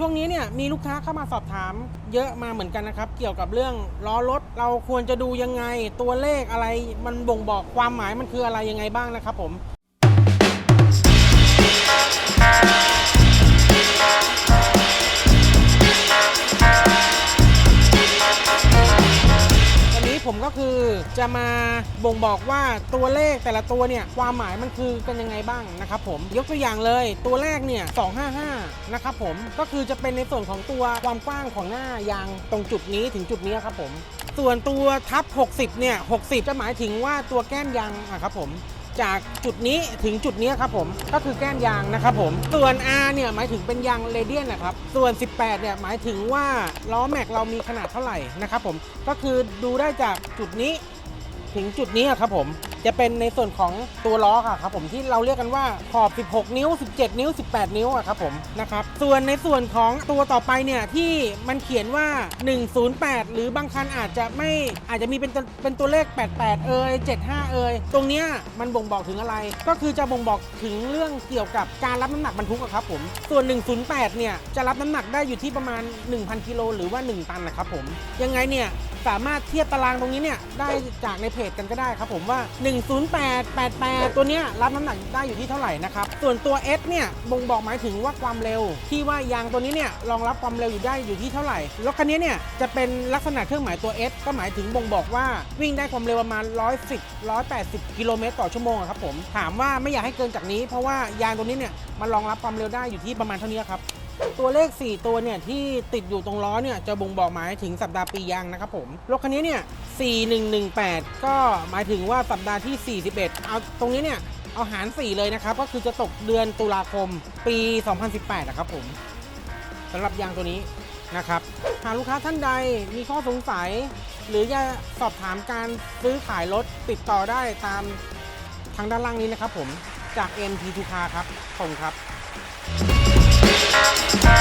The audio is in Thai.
ช่วงนี้เนี่ยมีลูกค้าเข้ามาสอบถามเยอะมาเหมือนกันนะครับ เกี่ยวกับเรื่องล้อรถเราควรจะดูยังไง ตัวเลขอะไรมันบ่งบอกความหมายมันคืออะไรยังไงบ้างนะครับผม ผมก็คือจะมาบ่งบอกว่าตัวเลขแต่ละตัวเนี่ยความหมายมันคือกันยังไงบ้างนะครับผมยกตัวอย่างเลยตัวแรกเนี่ย255นะครับผมก็คือจะเป็นในส่วนของตัวความกว้างของหน้ายางตรงจุดนี้ถึงจุดนี้ครับผมส่วนตัวทับ 60 เนี่ย 60 จะหมายถึงว่าตัวแก้มยางอะครับผม จากจุดนี้ถึงจุดนี้ครับผมก็คือแก้มยางนะครับผมส่วน R เนี่ยหมายถึงเป็นยางเรเดียนนะครับส่วน 18 เนี่ยหมายถึงว่าล้อแม็กเรามีขนาดเท่าไหร่นะครับผมก็คือดูได้จากจุดนี้ ถึงจุดนี้ครับผมจะเป็นในส่วนของตัวล้อค่ะครับผมที่เราเรียกกันว่าขอบ 16 นิ้ว 17 นิ้ว 18 นิ้วอะครับผมนะครับส่วนในส่วนของตัวต่อไปเนี่ยที่มันเขียนว่า 108 หรือบางคันอาจจะไม่อาจจะมีเป็นตัวเป็นตัวเลข 88 เอ่ย75 เอ่ยตรงเนี้ยมันบ่งบอกถึงอะไร ก็คือจะบ่งบอกถึงเรื่องเกี่ยวกับการรับน้ำหนักบรรทุกอะครับผมส่วน 108 เนี่ยจะรับน้ำหนักได้อยู่ที่ประมาณ 1,000กิโลหรือว่า 1 ตันนะครับผมยังไงเนี่ยสามารถเทียบตารางตรงนี้เนี่ยได้จากในเพจกันก็ได้ครับผมว่า 108 88 ตัวเนี้ยรับน้ำหนักได้อยู่ที่เท่าไหร่นะครับ ส่วนตัว S เนี่ยบ่งบอกหมายถึงว่าความเร็ว ที่ว่ายางตัวนี้เนี่ยรองรับความเร็วอยู่ได้อยู่ที่เท่าไหร่ รถคันนี้เนี่ยจะเป็นลักษณะเครื่องหมายตัว S ก็หมายถึงบ่งบอกว่าวิ่งได้ความเร็วประมาณ 110 180 กิโลเมตรต่อชั่วโมงครับผม ถามว่าไม่อยากให้เกินจากนี้ เพราะว่ายางตัวนี้เนี่ยมันรองรับความเร็วได้อยู่ที่ประมาณเท่านี้ครับ ตัวเลข 4 ตัวเนี่ยที่ติดอยู่ตรงล้อเนี่ยจะบ่งบอกหมายถึงสัปดาห์ปียางนะครับผมรถคันนี้เนี่ย 4118 ก็หมายถึงว่าสัปดาห์ที่ 41 เอาตรงนี้เนี่ยเอาหาร 4 เลยนะครับ ก็คือจะตกเดือนตุลาคมปี 2018นะครับผมสำหรับยางตัวนี้นะครับหากลูกค้าท่านใดมีข้อสงสัย หรืออยากสอบถามการซื้อขายรถติดต่อได้ตามทางด้านล่างนี้นะครับผมจาก NT2 Car ครับขอบคุณครับ Thank you.